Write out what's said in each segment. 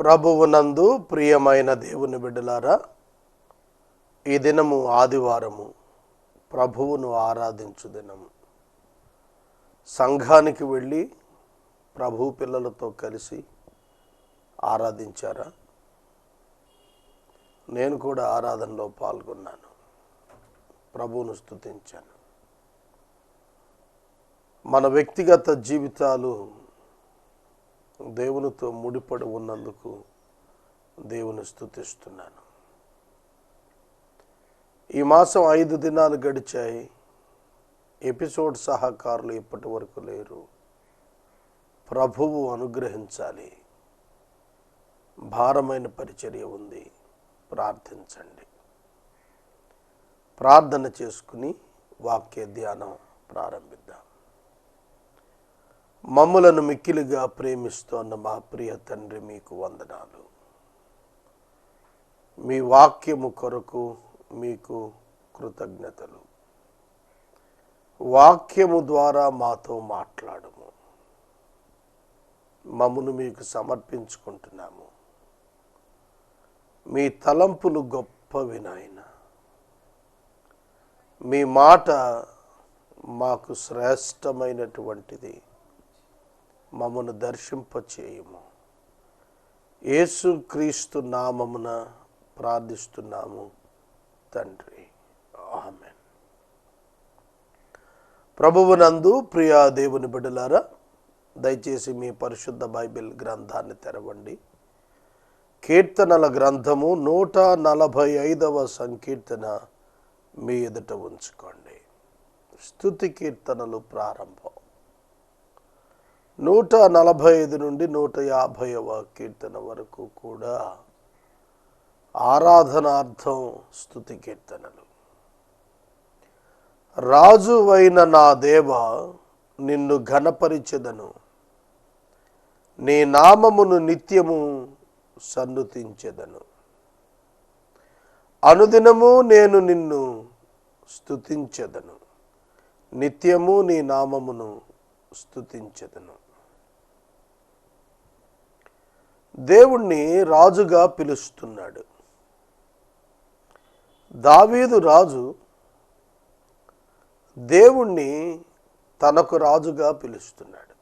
ప్రభువునందు ప్రియమైన దేవుని బిడ్డలారా ఈ దినము ఆదివారము. ప్రభువును ఆరాధించు దినము. సంఘానికి వెళ్ళి ప్రభు పిల్లలతో కలిసి ఆరాధించారా? నేను కూడా ఆరాధనలో పాల్గొన్నాను. ప్రభువును స్తుతించాను. మన వ్యక్తిగత జీవితాలు దేవునితో ముడిపడి ఉన్నందుకు దేవుని స్తుతిస్తున్నాను ఈ మాసం ఐదు దినాలు గడిచాయి. ఎపిసోడ్ సహకారులు ఇప్పటి వరకు లేరు. ప్రభువు అనుగ్రహించాలి. భారమైన పరిచర్య ఉంది. ప్రార్థించండి. ప్రార్థన చేసుకుని వాక్య ధ్యానం ప్రారంభిద్దాం. మమ్ములను మిక్కిలిగా ప్రేమిస్తోన్న మా ప్రియ తండ్రి మీకు వందనాలు. మీ వాక్యము కొరకు మీకు కృతజ్ఞతలు. వాక్యము ద్వారా మాతో మాట్లాడము. మమ్మను మీకు సమర్పించుకుంటున్నాము. మీ తలంపులు గొప్పవి నాయన. మీ మాట మాకు శ్రేష్టమైనటువంటిది. మమ్మను దర్శింపచేయము. యేసుక్రీస్తు నామమున ప్రార్థిస్తున్నాము తండ్రి. ఆమె ప్రభువునందు ప్రియా దేవుని బిడ్డలారా దయచేసి మీ పరిశుద్ధ బైబిల్ గ్రంథాన్ని తెరవండి. కీర్తనల గ్రంథము నూట నలభై ఐదవ సంకీర్తన మీ ఎదుట ఉంచుకోండి. స్తుతి కీర్తనలు ప్రారంభం. నూట నలభై ఐదు నుండి నూట యాభైవ కీర్తన వరకు కూడా ఆరాధనార్థం స్థుతి కీర్తనలు. రాజువైన నా దేవ నిన్ను ఘనపరిచెదను. నీ నామమును నిత్యము సన్నుతించెదను. అనుదినము నేను నిన్ను స్థుతించెదను నిత్యము నీ నామమును స్థుతించెదను దేవుణ్ణి రాజుగా పిలుస్తున్నాడు. దావీదు రాజు దేవుణ్ణి తనకు రాజుగా పిలుస్తున్నాడు.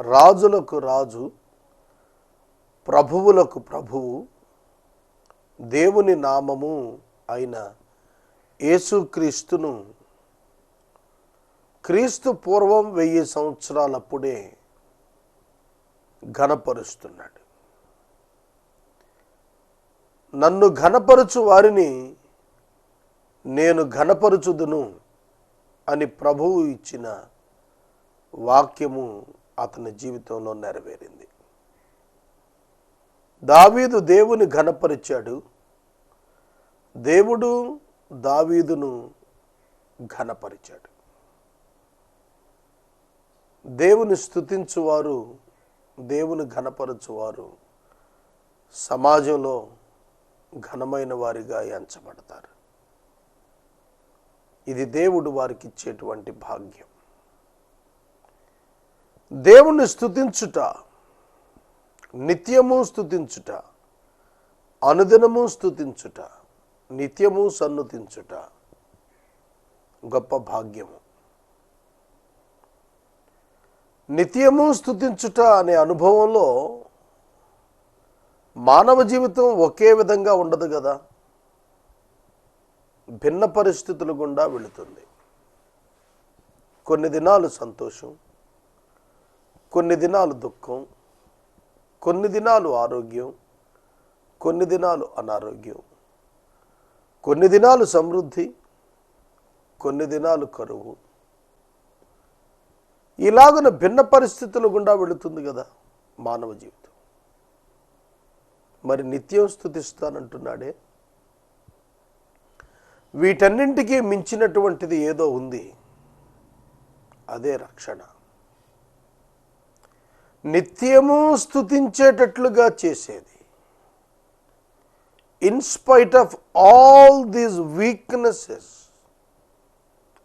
రాజులకు రాజు ప్రభువులకు ప్రభువు దేవుని నామము అయిన యేసుక్రీస్తును క్రీస్తు పూర్వం వెయ్యి సంవత్సరాలప్పుడే ఘనపరుస్తున్నాడు. నన్ను ఘనపరచు వారిని నేను ఘనపరచుదును అని ప్రభువు ఇచ్చిన వాక్యము అతని జీవితంలో నెరవేరింది. దావీదు దేవుని ఘనపరిచాడు. దేవుడు దావీదును ఘనపరిచాడు. దేవుని స్థుతించువారు దేవుని ఘనపరచువారు సమాజంలో ఘనమైన వారిగా ఎంచబడతారు. ఇది దేవుడు వారికి ఇచ్చేటువంటి భాగ్యం. దేవుణ్ణి స్థుతించుట నిత్యము స్థుతించుట అనుదినము స్థుతించుట నిత్యము సన్నుతించుట గొప్ప భాగ్యము. నిత్యము స్థుతించుట అనే అనుభవంలో మానవ జీవితం ఒకే విధంగా ఉండదు కదా. భిన్న పరిస్థితుల గుండా వెళుతుంది. కొన్ని దినాలు సంతోషం కొన్ని దినాలు దుఃఖం కొన్ని దినాలు ఆరోగ్యం కొన్ని దినాలు అనారోగ్యం కొన్ని దినాలు సమృద్ధి కొన్ని దినాలు కరువు. ఇలాగున భిన్న పరిస్థితుల గుండా వెళుతుంది కదా మానవ జీవితం. మరి నిత్యం స్థుతిస్తానంటున్నాడే వీటన్నింటికీ మించినటువంటిది ఏదో ఉంది. అదే రక్షణ. నిత్యము స్థుతించేటట్లుగా చేసేది. In spite of all these weaknesses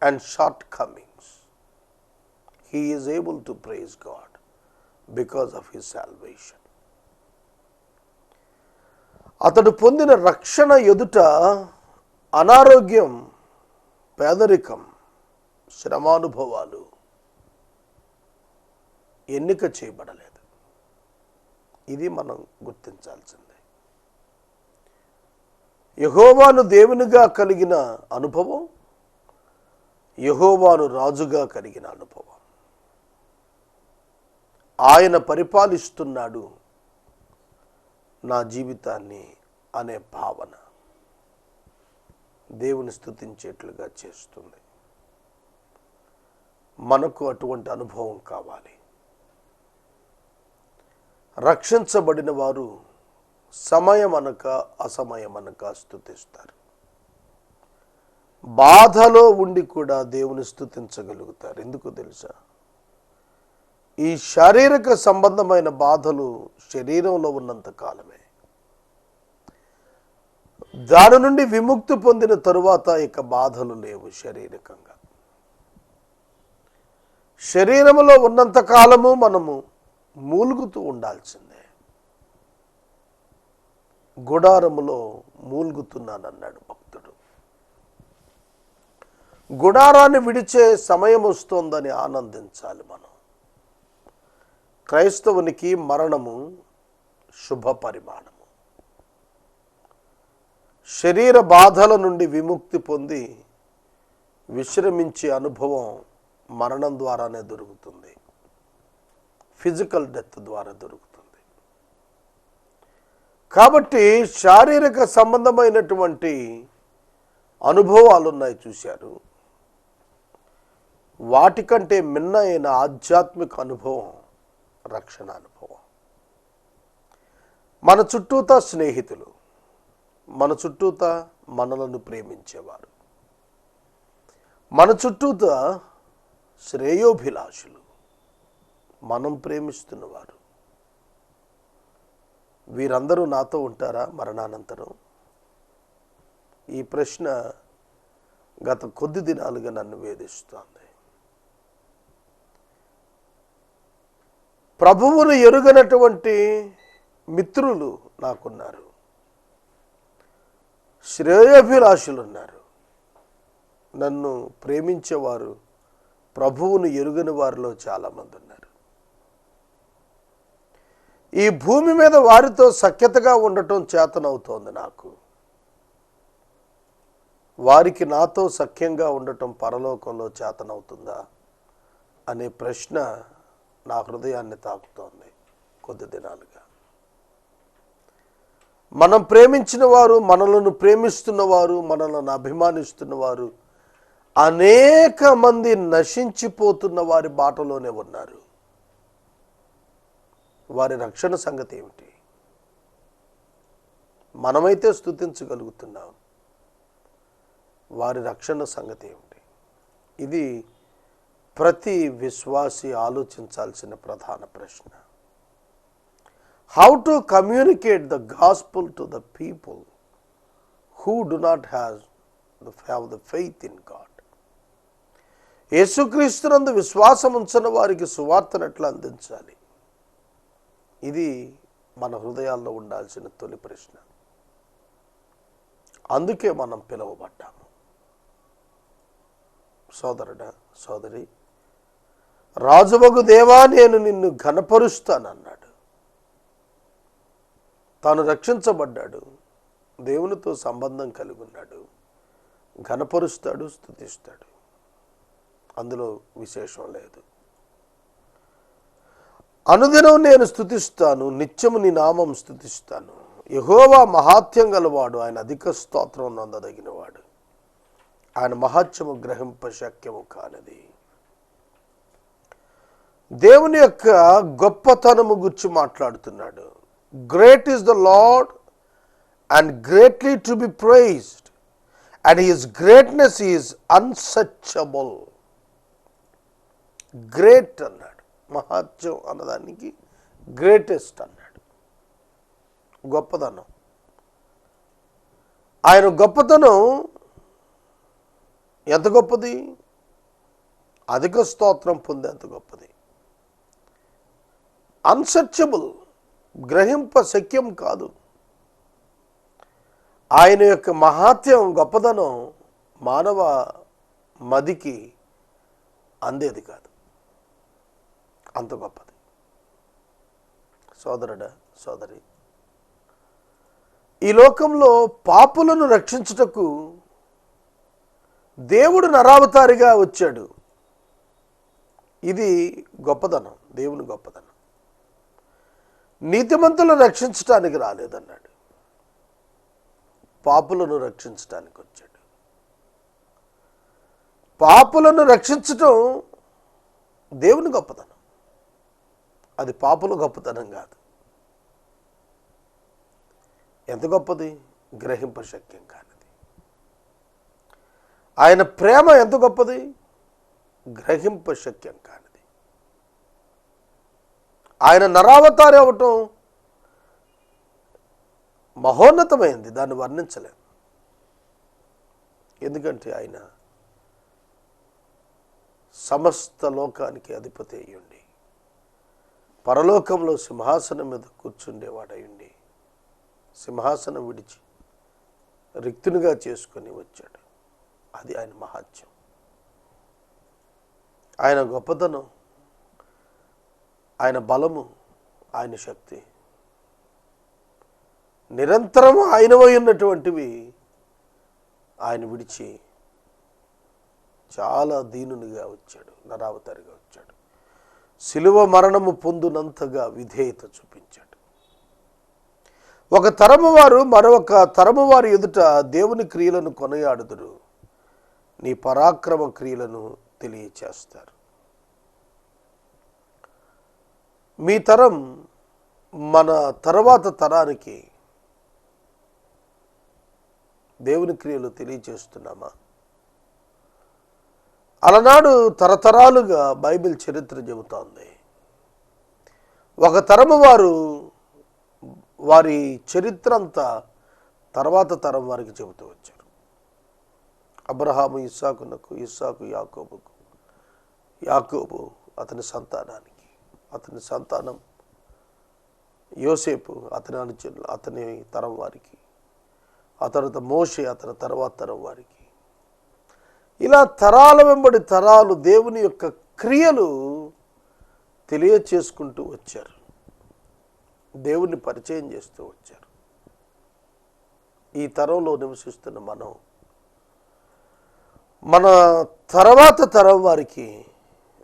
and shortcoming he is able to praise God because of his salvation అతడు పొందిన రక్షణ ఎదుట అనారోగ్యం పేదరికం శ్రమానుభవాలు ఎన్నిక చేయబడలేదు. ఇది మనం గుర్తించాల్సిందే. యహోవాను దేవునిగా కలిగిన అనుభవం యహోవాను రాజుగా కలిగిన అనుభవం. ఆయన పరిపాలిస్తున్నాడు నా జీవితాన్ని అనే భావన దేవుని స్థుతించేట్లుగా చేస్తుంది. మనకు అటువంటి అనుభవం కావాలి. రక్షించబడిన వారు సమయమనక అసమయమనక స్థుతిస్తారు. బాధలో ఉండి కూడా దేవుని స్థుతించగలుగుతారు. ఎందుకు తెలుసా? ఈ శారీరక సంబంధమైన బాధలు శరీరంలో ఉన్నంత కాలమే. దాని నుండి విముక్తి పొందిన తరువాత ఇక బాధలు లేవు శారీరకంగా. శరీరంలో ఉన్నంత కాలము మనము మూలుగుతూ ఉండాల్సిందే. గుడారములో మూలుగుతున్నానన్నాడు భక్తుడు. గుడారాన్ని విడిచే సమయం వస్తోందని ఆనందించాలి మనం. క్రైస్తవునికి మరణము శుభ పరిమాణము. శరీర బాధల నుండి విముక్తి పొంది విశ్రమించే అనుభవం మరణం ద్వారానే దొరుకుతుంది. ఫిజికల్ డెత్ ద్వారా దొరుకుతుంది. కాబట్టి శారీరక సంబంధమైనటువంటి అనుభవాలు ఉన్నాయి చూశారు. వాటికంటే మిన్న అయిన ఆధ్యాత్మిక అనుభవం రక్షణ అనుభవం. మన చుట్టూతా స్నేహితులు మన చుట్టూతా మనలను ప్రేమించేవారు. మన చుట్టూతా శ్రేయోభిలాషులు మనం ప్రేమిస్తున్నవారు. వీరందరూ నాతో ఉంటారా మరణానంతరం? ఈ ప్రశ్న గత కొద్ది దినాలుగా నన్ను వేధిస్తోంది. ప్రభువును ఎరుగనటువంటి మిత్రులు నాకున్నారు. శ్రేయోభిలాషులు ఉన్నారు నన్ను ప్రేమించేవారు ప్రభువును ఎరుగని వారిలో చాలామంది ఉన్నారు ఈ భూమి మీద వారితో సఖ్యతగా ఉండటం చేతనవుతోంది నాకు. వారికి నాతో సఖ్యంగా ఉండటం పరలోకంలో చేతనవుతుందా? అనే ప్రశ్న నా హృదయాన్ని తాకుతోంది కొద్ది దినాలుగా. మనం ప్రేమించిన వారు మనలను ప్రేమిస్తున్నవారు మనలను అభిమానిస్తున్నవారు అనేక మంది నశించిపోతున్న వారి బాటలోనే ఉన్నారు. వారి రక్షణ సంగతి ఏమిటి? మనమైతే స్థుతించగలుగుతున్నాం వారి రక్షణ సంగతి ఏమిటి? ఇది ప్రతి విశ్వాసి ఆలోచించాల్సిన ప్రధాన ప్రశ్న. How to communicate the gospel to the people who do not have the have the faith in God యేసుక్రీస్తునందు విశ్వాసం ఉంచిన వారికి సువార్తనట్లు అందించాలి? ఇది మన హృదయాల్లో ఉండాల్సిన తొలి ప్రశ్న. అందుకే మనం పిలువబడ్డాము. సోదరుడా సోదరి రాజువగు దేవా నేను నిన్ను ఘనపరుస్తానన్నాడు. తాను రక్షించబడ్డాడు. దేవునితో సంబంధం కలిగి ఉన్నాడు ఘనపరుస్తాడు స్థుతిస్తాడు. అందులో విశేషం లేదు. అనుదినం నేను స్థుతిస్తాను నిత్యము నీ నామం స్థుతిస్తాను. యహోవా మహాత్యం గలవాడు ఆయన అధిక స్తోత్రం నందదగినవాడు. ఆయన మహాత్యము గ్రహింప శక్యము కానిది. దేవుని యొక్క గొప్పతనము గురించి మాట్లాడుతున్నాడు. Great is the lord and greatly to be praised and his greatness is unsearchable great అన్నాడు. మహాత్యం అన్నదానికి గ్రేటెస్ట్ అన్నాడు. గొప్పతనం. ఆయన గొప్పతనం ఎంత గొప్పది? అధిక స్తోత్రం పొందేంత గొప్పది. అన్సర్చబుల్ గ్రహింప శక్యం కాదు. ఆయన యొక్క మహాత్యం గొప్పదనం మానవ మదికి అందేది కాదు. అంత గొప్పది. సోదరుడా సోదరి ఈ లోకంలో పాపులను రక్షించుటకు దేవుడు నరావతారిగా వచ్చాడు. ఇది గొప్పదనం దేవుని గొప్పదనం. నీతిమంతులను రక్షించటానికి రాలేదన్నాడు. పాపులను రక్షించటానికి వచ్చాడు. పాపులను రక్షించటం దేవుని గొప్పతనం. అది పాపుల గొప్పతనం కాదు. ఎంత గొప్పది? గ్రహింప శక్యం కానిది. ఆయన ప్రేమ ఎంత గొప్పది? గ్రహింప శక్యం కానిది. ఆయన నరావతారి అవటం మహోన్నతమైంది దాన్ని వర్ణించలేం. ఎందుకంటే ఆయన సమస్త లోకానికి అధిపతి అయ్యుండి పరలోకంలో సింహాసనం మీద కూర్చుండేవాడయుండి సింహాసనం విడిచి రిక్తునిగా చేసుకొని వచ్చాడు. అది ఆయన మహాత్యం ఆయన గొప్పతనం ఆయన బలము ఆయన శక్తి. నిరంతరం ఆయనవై ఉన్నటువంటివి ఆయన విడిచి చాలా దీనునిగా వచ్చాడు నరావతారిగా వచ్చాడు. శిలువ మరణము పొందునంతగా విధేయత చూపించాడు. ఒక తరము వారు మరొక తరము వారి ఎదుట దేవుని క్రియలను కొనయాడుదురు. నీ పరాక్రమ క్రియలను తెలియచేస్తారు. మీ తరం మన తర్వాత తరానికి దేవుని క్రియలు తెలియచేస్తున్నామా? అలనాడు తరతరాలుగా బైబిల్ చరిత్ర చెబుతోంది. ఒక తరము వారు వారి చరిత్ర అంతా తర్వాత తరం వారికి చెబుతూ వచ్చారు. అబ్రహాము ఇస్సాకునకు ఇస్సాకు యాకోబుకు యాకోబు అతని సంతానానికి. అతని సంతానం. యోసేపు అతని అనుచరులు అతని తరం వారికి ఆ తర్వాత మోషే అతని తర్వాత తరం వారికి. ఇలా తరాల వెంబడి తరాలు దేవుని యొక్క క్రియలు తెలియచేసుకుంటూ వచ్చారు. దేవుణ్ణి పరిచయం చేస్తూ వచ్చారు. ఈ తరంలో నివసిస్తున్న మనం మన తర్వాత తరం వారికి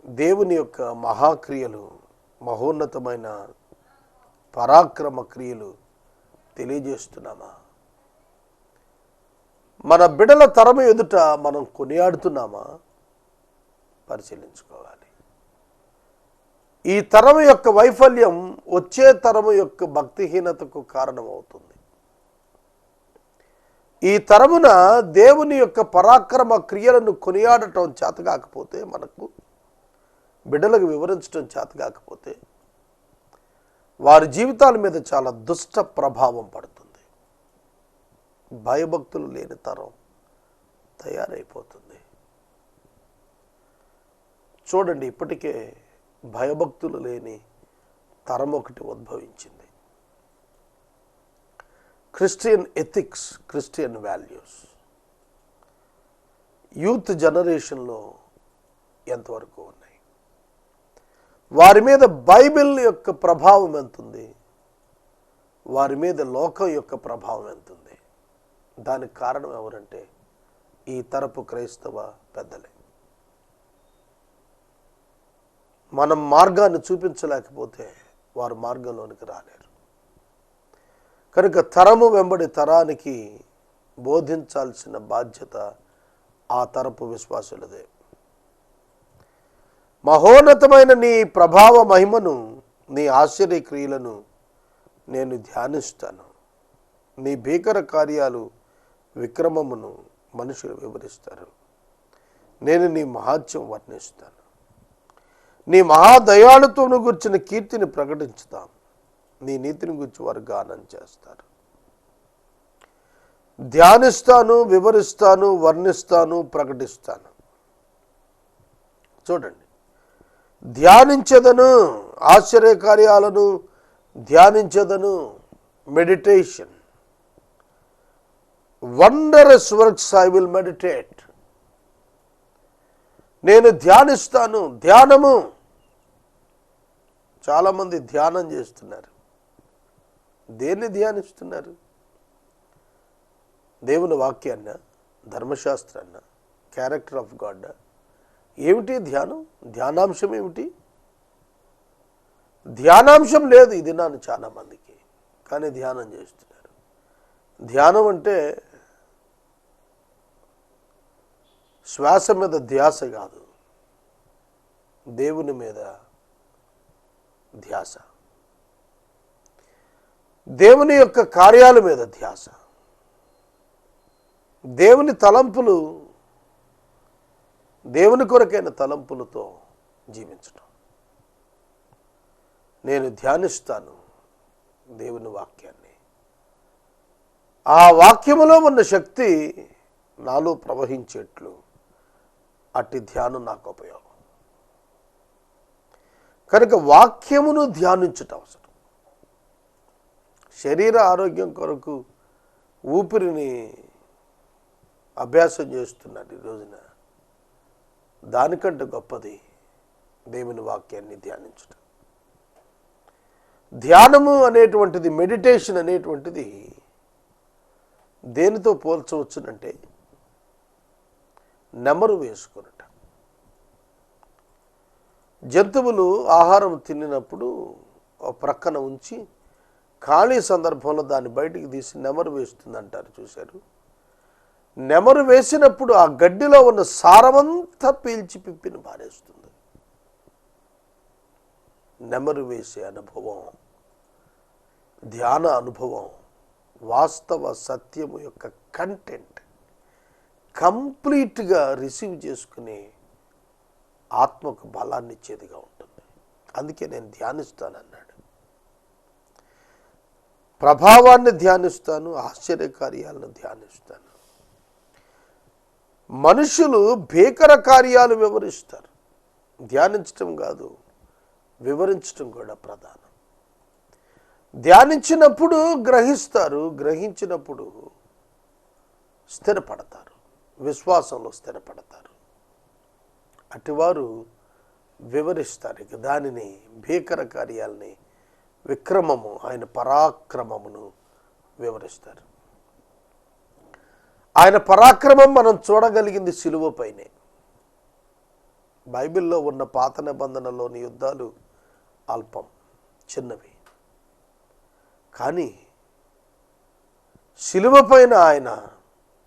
దేవుని యొక్క మహాక్రియలు మహోన్నతమైన పరాక్రమ క్రియలు తెలియజేస్తున్నామా? మన బిడల తరము ఎదుట మనం కొనియాడుతున్నామా? పరిశీలించుకోవాలి. ఈ తరం యొక్క వైఫల్యం వచ్చే తరము యొక్క భక్తిహీనతకు కారణమవుతుంది. ఈ తరమున దేవుని యొక్క పరాక్రమ క్రియలను కొనియాడటం చేతకాకపోతే మనకు బిడ్డలకు వివరించడం చేతకాకపోతే వారి జీవితాల మీద చాలా దుష్ట ప్రభావం పడుతుంది. భయభక్తులు లేని తరం తయారైపోతుంది. చూడండి ఇప్పటికే భయభక్తులు లేని తరం ఒకటి ఉద్భవించింది. Christian ethics Christian values. Youth జనరేషన్లో ఎంతవరకు ఉన్నాయి? వారి మీద బైబిల్ యొక్క ప్రభావం ఎంతుంది? వారి మీద లోకం యొక్క ప్రభావం ఎంతుంది? దానికి కారణం ఎవరంటే ఈ తరపు క్రైస్తవ పెద్దలే. మనం మార్గాన్ని చూపించలేకపోతే వారు మార్గంలోనికి రాలేరు. కనుక తరము వెంబడి తరానికి బోధించాల్సిన బాధ్యత ఆ తరపు విశ్వాసులదే. మహోన్నతమైన నీ ప్రభావ మహిమను నీ ఆశ్చర్య క్రియలను నేను ధ్యానిస్తాను. నీ భీకర కార్యాలు విక్రమమును మనుషులు వివరిస్తారు. నేను నీ మహాత్యం వర్ణిస్తాను. నీ మహాదయాళుత్వను గుర్చిన కీర్తిని ప్రకటించుతాం. నీ నీతిని గురించి వారు గానం చేస్తారు. ధ్యానిస్తాను వివరిస్తాను వర్ణిస్తాను ప్రకటిస్తాను. చూడండి ధ్యానించదను ఆశ్చర్యకార్యాలను ధ్యానించదను. Meditation. Wondrous works I will meditate. నేను ధ్యానిస్తాను ధ్యానము. చాలామంది ధ్యానం చేస్తున్నారు. దేన్ని ధ్యానిస్తున్నారు? దేవుని వాక్యాన్న ధర్మశాస్త్రాన్న క్యారెక్టర్ ఆఫ్ గాడ్ ఏమిటి ధ్యానం? ధ్యానాంశం ఏమిటి? ధ్యానాంశం లేదు ఇది నాన్న చాలా మందికి కానీ ధ్యానం చేస్తున్నారు. ధ్యానం అంటే శ్వాస మీద ధ్యాస కాదు దేవుని మీద ధ్యాస. దేవుని యొక్క కార్యాల మీద ధ్యాస. దేవుని తలంపులు దేవుని కొరకైన తలంపులతో జీవించటం. నేను ధ్యానిస్తాను దేవుని వాక్యాన్ని. ఆ వాక్యములో ఉన్న శక్తి నాలో ప్రవహించేట్లు. అట్టి ధ్యానం నాకు ఉపయోగం. కనుక వాక్యమును ధ్యానించటం అవసరం. శరీర ఆరోగ్యం కొరకు ఊపిరిని అభ్యాసం చేస్తున్నాడు ఈ రోజున. దానికంటే గొప్పది దేవుని వాక్యాన్ని ధ్యానించటం. ధ్యానము అనేటువంటిది మెడిటేషన్ అనేటువంటిది దేనితో పోల్చవచ్చునంటే నెమరు వేసుకునట. జంతువులు ఆహారం తినినప్పుడు ఒక ప్రక్కన ఉంచి ఖాళీ సందర్భంలో దాన్ని బయటికి తీసి నెమరు వేస్తుంది అంటారు చూశారు? నెమరు వేసినప్పుడు ఆ గడ్డిలో ఉన్న సారమంతా పీల్చి పిప్పిని పారేస్తుంది నెమరు వేసే అనుభవం ధ్యాన అనుభవం వాస్తవ సత్యము యొక్క కంటెంట్ కంప్లీట్గా రిసీవ్ చేసుకునే ఆత్మకు బలాన్ని ఇచ్చేదిగా ఉంటుంది. అందుకే నేను ధ్యానిస్తానన్నాడు. ప్రభావాన్ని ధ్యానిస్తాను ఆశ్చర్యకార్యాలను ధ్యానిస్తాను. మనుషులు భీకర కార్యాలు వివరిస్తారు. ధ్యానించటం కాదు వివరించటం కూడా ప్రధానం. ధ్యానించినప్పుడు గ్రహిస్తారు గ్రహించినప్పుడు స్థిరపడతారు విశ్వాసంలో స్థిరపడతారు. అటివారు వివరిస్తారు ఇక దానిని భీకర కార్యాలని విక్రమము ఆయన పరాక్రమమును వివరిస్తారు. ఆయన పరాక్రమం మనం చూడగలిగింది సిలువపైనే బైబిల్లో ఉన్న పాత నిబంధనలోని యుద్ధాలు అల్పం చిన్నవి. కానీ శిలువ పైన ఆయన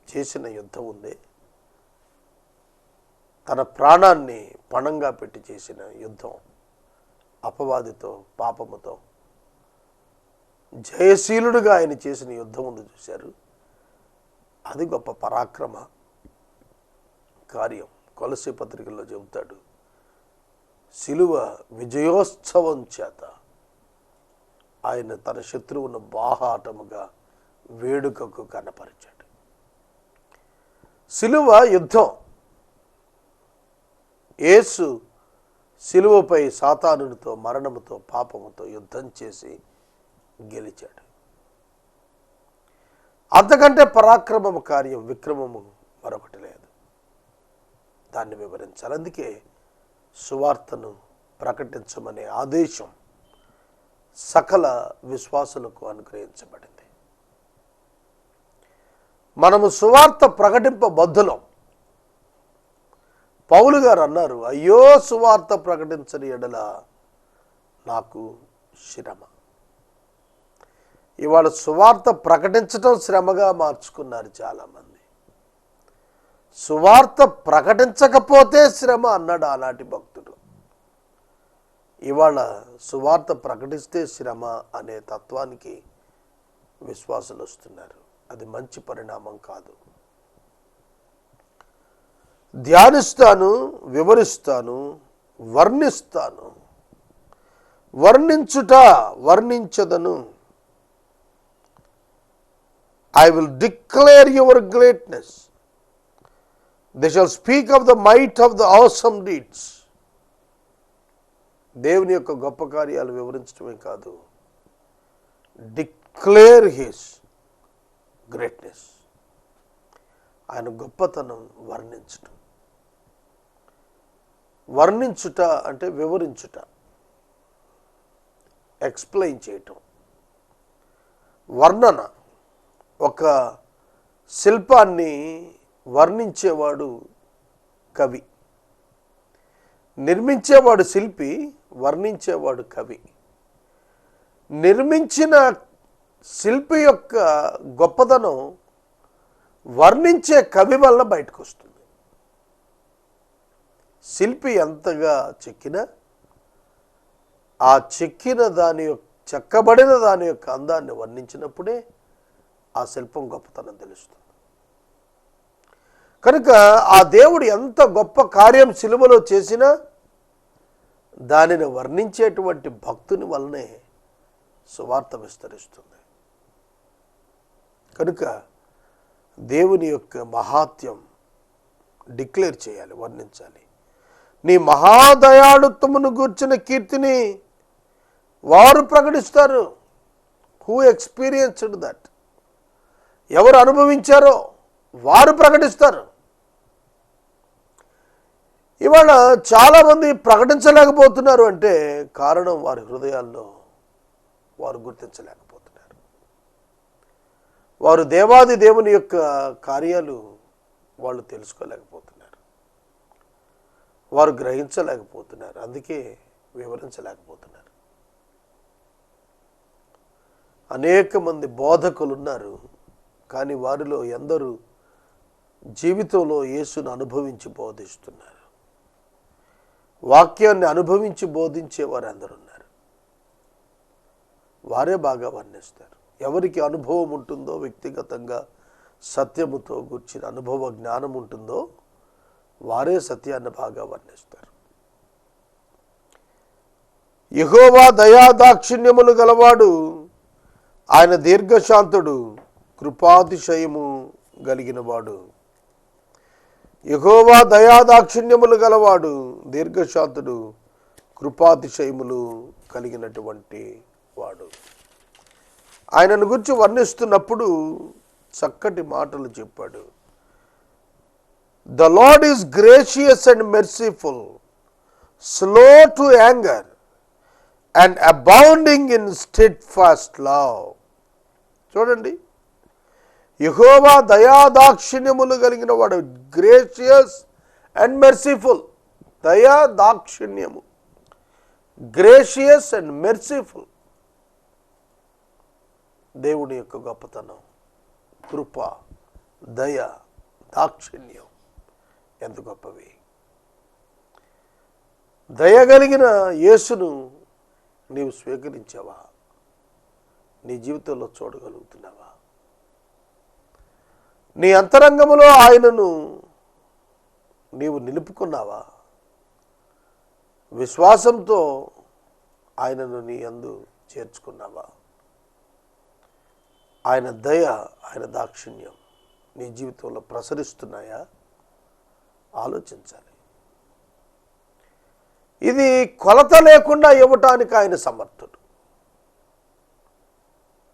చేసిన యుద్ధం ఉంది. తన ప్రాణాన్ని పణంగా పెట్టి చేసిన యుద్ధం అపవాదితో పాపముతో. జయశీలుడుగా ఆయన చేసిన యుద్ధం ఉంది చూశారు. అది గొప్ప పరాక్రమ కార్యం. కొలసి పత్రికల్లో చెబుతాడు శిలువ విజయోత్సవం చేత ఆయన తన శత్రువును బాహాటముగా వేడుకకు కనపరిచాడు. శిలువ యుద్ధం. యేసు శిలువపై సాతానునితో మరణముతో పాపముతో యుద్ధం చేసి గెలిచాడు. అంతకంటే పరాక్రమము కార్యం విక్రమము మరొకటి లేదు. దాన్ని వివరించాలి. అందుకే సువార్తను ప్రకటించమనే ఆదేశం సకల విశ్వాసులకు అనుగ్రహించబడింది. మనము సువార్త ప్రకటింపబద్ధులం. పౌలు గారు అన్నారు అయ్యో సువార్త ప్రకటించని ఎడల నాకు శ్రమ ఇవాళ సువార్త ప్రకటించటం శ్రమగా మార్చుకున్నారు చాలామంది. సువార్త ప్రకటించకపోతే శ్రమ అన్నాడు ఆనాటి భక్తుడు. ఇవాళ సువార్త ప్రకటిస్తే శ్రమ అనే తత్వానికి విశ్వాసులు వస్తున్నారు. అది మంచి పరిణామం కాదు. ధ్యానిస్తాను వివరిస్తాను వర్ణిస్తాను. వర్ణించుట వర్ణించదను. I will declare your greatness they shall speak of the might of the awesome deeds దేవుని యొక్క గొప్ప కార్యాలు వివరించడమే కాదు. డిక్లేర్ హిస్ గ్రేట్నెస్ ఆయన గొప్పతనం వర్ణించటం. వర్ణించుట అంటే వివరించుట. ఎక్స్ప్లెయిన్ చేయటం. వర్ణన. ఒక శిల్పాన్ని వర్ణించేవాడు కవి. నిర్మించేవాడు శిల్పి వర్ణించేవాడు కవి. నిర్మించిన శిల్పి యొక్క గొప్పతనం వర్ణించే కవి వల్ల బయటకు వస్తుంది శిల్పి ఎంతగా చెక్కినా ఆ చెక్కిన దాని యొక్క చెక్కబడిన దాని యొక్క అందాన్ని వర్ణించినప్పుడే ఆ శిల్పం గొప్పతనం తెలుస్తుంది. కనుక ఆ దేవుడు ఎంత గొప్ప కార్యం సిలువలో చేసినా దానిని వర్ణించేటువంటి భక్తుని వల్లనే సువార్త విస్తరిస్తుంది. కనుక దేవుని యొక్క మహాత్యం డిక్లేర్ చేయాలి వర్ణించాలి. నీ మహాదయాళుత్వమును గూర్చిన కీర్తిని వారు ప్రకటిస్తారు. హూ ఎక్స్పీరియన్స్డ్ దట్ ఎవరు అనుభవించారో వారు ప్రకటిస్తారు. ఇవాళ చాలామంది ప్రకటించలేకపోతున్నారు అంటే కారణం వారి హృదయాల్లో వారు గుర్తించలేకపోతున్నారు. వారు దేవాది దేవుని యొక్క కార్యాలు వాళ్ళు తెలుసుకోలేకపోతున్నారు. వారు గ్రహించలేకపోతున్నారు. అందుకే వివరించలేకపోతున్నారు. అనేక మంది బోధకులు ఉన్నారు. కానీ వారిలో ఎందరూ జీవితంలో యేసును అనుభవించి బోధిస్తున్నారు. వాక్యాన్ని అనుభవించి బోధించేవారు అందరు ఉన్నారు. వారే బాగా వర్ణిస్తారు. ఎవరికి అనుభవం ఉంటుందో వ్యక్తిగతంగా సత్యముతో గుర్చిన అనుభవ జ్ఞానం ఉంటుందో వారే సత్యాన్ని బాగా వర్ణిస్తారు. యహోవా దయాదాక్షిణ్యములు గలవాడు ఆయన దీర్ఘశాంతుడు కృపాతిశయము కలిగినవాడు. యహోవా దయాదాక్షిణ్యములు గలవాడు దీర్ఘశాంతుడు కృపాతిశయములు కలిగినటువంటి వాడు. ఆయనను గురించి వర్ణిస్తున్నప్పుడు చక్కటి మాటలు చెప్పాడు. The lord is gracious and merciful slow to anger and abounding in steadfast love చూడండి. యహోవా దయాదాక్షిణ్యములు కలిగిన వాడు గ్రేషియస్ అండ్ మెర్సిఫుల్. దయా దాక్షిణ్యము గ్రేషియస్ అండ్ మెర్సిఫుల్. దేవుని యొక్క గొప్పతనం. కృప దయ దాక్షిణ్యం ఎంత గొప్పవి. దయగలిగిన యేసును నీవు స్వీకరించావా? నీ జీవితంలో చూడగలుగుతున్నావా? నీ అంతరంగములో ఆయనను నీవు నిలుపుకున్నావా? విశ్వాసంతో ఆయనను నీ అందు చేర్చుకున్నావా? ఆయన దయ ఆయన దాక్షిణ్యం నీ జీవితంలో ప్రసరిస్తున్నాయా? ఆలోచించాలి. ఇది కొలత లేకుండా ఇవ్వటానికి ఆయన సమర్థుడు.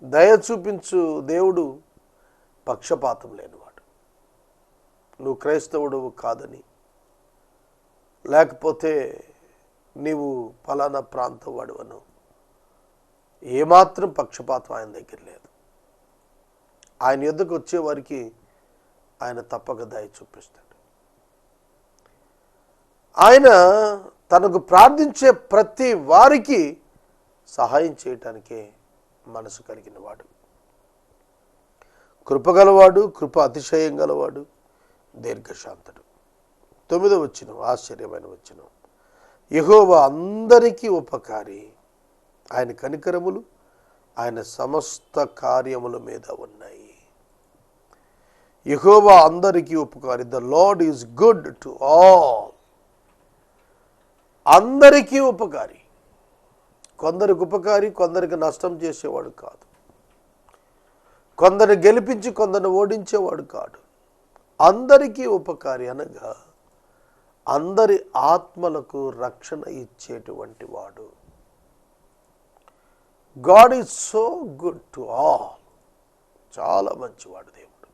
దయ చూపించు దేవుడు పక్షపాతం లేనివాడు. నువ్వు క్రైస్తవుడు కాదని. లేకపోతే నీవు ఫలానా ప్రాంతం వాడువను ఏమాత్రం పక్షపాతం ఆయన దగ్గర లేదు. ఆయన యుద్ధకు వచ్చేవారికి ఆయన తప్పక దయ చూపిస్తాడు. ఆయన తనకు ప్రార్థించే ప్రతి వారికి సహాయం చేయటానికే మనసు కలిగిన వాడు. కృపగలవాడు కృప అతిశయం గలవాడు దీర్ఘశాంతుడు. తొమ్మిదో వచ్చిన ఆశ్చర్యమైన వచ్చిన యహోవా అందరికీ ఉపకారి. ఆయన కనికరములు ఆయన సమస్త కార్యముల మీద ఉన్నాయి. యహోవా అందరికీ ఉపకారి. The lord is good to all. అందరికీ ఉపకారి. కొందరికి ఉపకారి కొందరికి నష్టం చేసేవాడు కాదు. కొందరిని గెలిపించి కొందరిని ఓడించేవాడు కాడు. అందరికీ ఉపకారి అనగా అందరి ఆత్మలకు రక్షణ ఇచ్చేటువంటి వాడు. God is so good to all. చాలా మంచివాడు దేవుడు.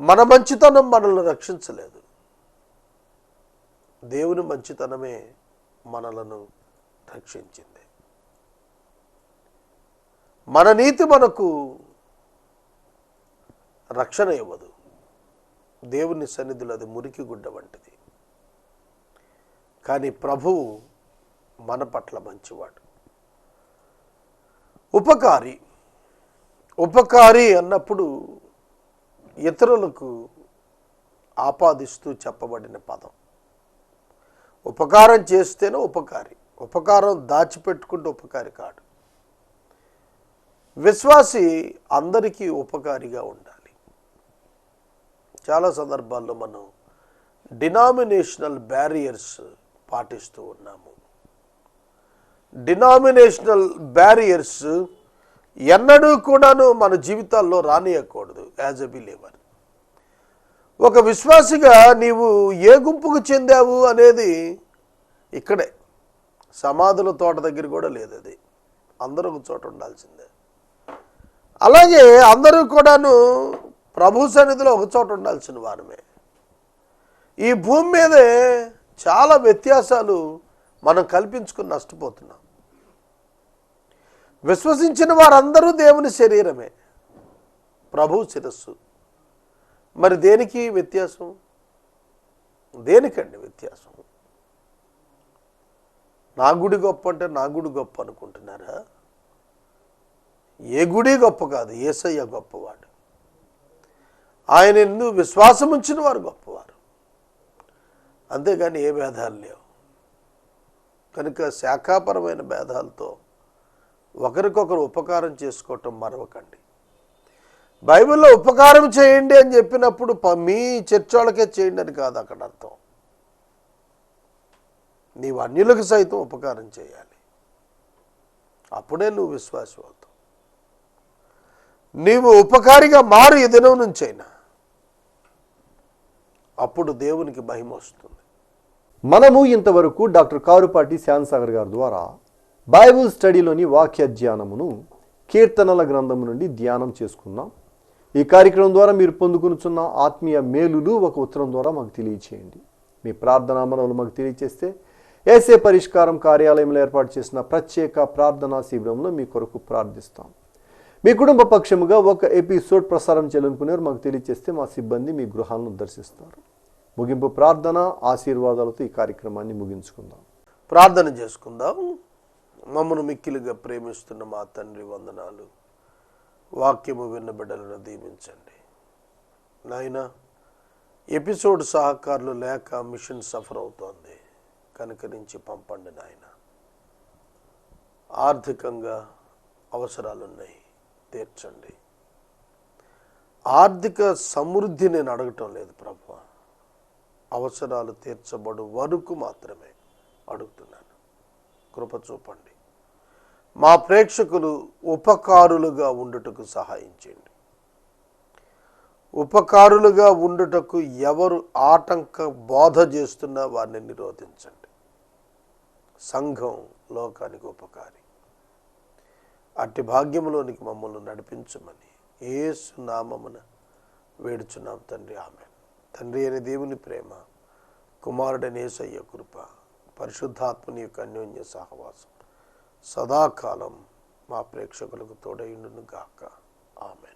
మన మంచితనం మనల్ని రక్షించలేదు. దేవుని మంచితనమే మనలను రక్షించింది. మన నీతి మనకు రక్షణ ఇవ్వదు. దేవుని సన్నిధిలో అది మురికి గుడ్డ వంటిది. కానీ ప్రభువు మన పట్ల మంచివాడు. ఉపకారి ఉపకారి అన్నప్పుడు ఇతరులకు ఆపాదిస్తూ చెప్పబడిన పదం. ఉపకారం చేస్తేనే ఉపకారి ఉపకారం దాచిపెట్టుకుంటే ఉపకారి కాడు. విశ్వాసి అందరికీ ఉపకారిగా ఉండాలి. చాలా సందర్భాల్లో మనం డినామినేషనల్ బ్యారియర్స్ పాటిస్తూ ఉన్నాము. డినామినేషనల్ బ్యారియర్స్ ఎన్నడూ కూడాను మన జీవితాల్లో రానియకూడదు యాజ్ ఎ బిలీవర్. ఒక విశ్వాసిగా నీవు ఏ గుంపుకు చెందావు అనేది ఇక్కడే. సమాధుల తోట దగ్గర కూడా లేదు అది. అందరూ ఒక చోట ఉండాల్సిందే. అలాగే అందరూ కూడాను ప్రభు సన్నిధిలో ఒక చోట ఉండాల్సిన వారమే. ఈ భూమి మీదే చాలా వ్యత్యాసాలు మనం కల్పించుకుని నష్టపోతున్నాం. విశ్వసించిన వారందరూ దేవుని శరీరమే. ప్రభు శిరస్సు. మరి దేనికి వ్యత్యాసం? దేనికండి వ్యత్యాసం? నా గుడి గొప్ప అంటే నా గుడి గొప్ప అనుకుంటున్నారా? ఏ గుడి గొప్ప కాదు ఏసయ్య గొప్పవాడు. ఆయన ఎందు విశ్వాసం ఉంచిన వారు గొప్పవారు. అంతేగాని ఏ భేదాలు లేవు. కనుక శాఖాపరమైన భేదాలతో ఒకరికొకరు ఉపకారం చేసుకోవటం మరవకండి బైబిల్లో ఉపకారం చేయండి అని చెప్పినప్పుడు మీ చర్చోళ్ళకే వాళ్ళకే చేయండి అని కాదు అక్కడ అర్థం. నీవు అన్యులకు సైతం ఉపకారం చేయాలి. అప్పుడే నువ్వు విశ్వాసం అవుతావు. నీవు ఉపకారిగా మారు ఈ దినం నుంచైనా అప్పుడు దేవునికి మహిమ వస్తుంది. మనము ఇంతవరకు డాక్టర్ కారుపాటి శ్యాన్సాగర్ గారి ద్వారా బైబుల్ స్టడీలోని వాక్య ధ్యానమును కీర్తనల గ్రంథము నుండి ధ్యానం చేసుకున్నాం. ఈ కార్యక్రమం ద్వారా మీరు పొందుకునుచున్న ఆత్మీయ మేలులు ఒక ఉత్తరం ద్వారా మాకు తెలియచేయండి. మీ ప్రార్థనా మనవులు మాకు తెలియచేస్తే ఏసే పరిష్కారం కార్యాలయంలో ఏర్పాటు చేసిన ప్రత్యేక ప్రార్థనా శిబిరంలో మీ కొరకు ప్రార్థిస్తాం. మీ కుటుంబ పక్షముగా ఒక ఎపిసోడ్ ప్రసారం చేయాలనుకునేవారు మాకు తెలియచేస్తే మా సిబ్బంది మీ గృహాలను దర్శిస్తారు. ముగింపు ప్రార్థన ఆశీర్వాదాలతో ఈ కార్యక్రమాన్ని ముగించుకుందాం. ప్రార్థన చేసుకుందాం. మమ్మను మిక్కిలుగా ప్రేమిస్తున్న మా తండ్రి వందనాలు. వాక్యము విన్న బిడ్డలను దీవించండి. నాయన ఎపిసోడ్ సహకారులు లేక మిషన్ సఫర్ అవుతోంది. కనుకరించి పంపండి నాయన. ఆర్థికంగా అవసరాలున్నాయి. తీర్చండి. ఆర్థిక సమృద్ధి నేను అడగటం లేదు ప్రభు. అవసరాలు తీర్చబడు వరకు మాత్రమే అడుగుతున్నాను. కృప చూపండి. మా ప్రేక్షకులు ఉపకారులుగా ఉండుటకు సహాయం చేయండి. ఉపకారులుగా ఉండుటకు ఎవరు ఆటంక బోధ చేస్తున్నా వారిని నిరోధించండి. సంఘం లోకానికి ఉపకారి. అట్టి భాగ్యములోనికి మమ్మల్ని నడిపించమని ఏసు నామమున వేడుచున్నాం తండ్రి. ఆమె తండ్రి అనే దేవుని ప్రేమ కుమారుడని ఏసయ్య కృప పరిశుద్ధాత్మని యొక్క అన్యోన్య సహవాసం సదాకాలం మా ప్రేక్షకులకు తోడైండును గాక ఆమెన్.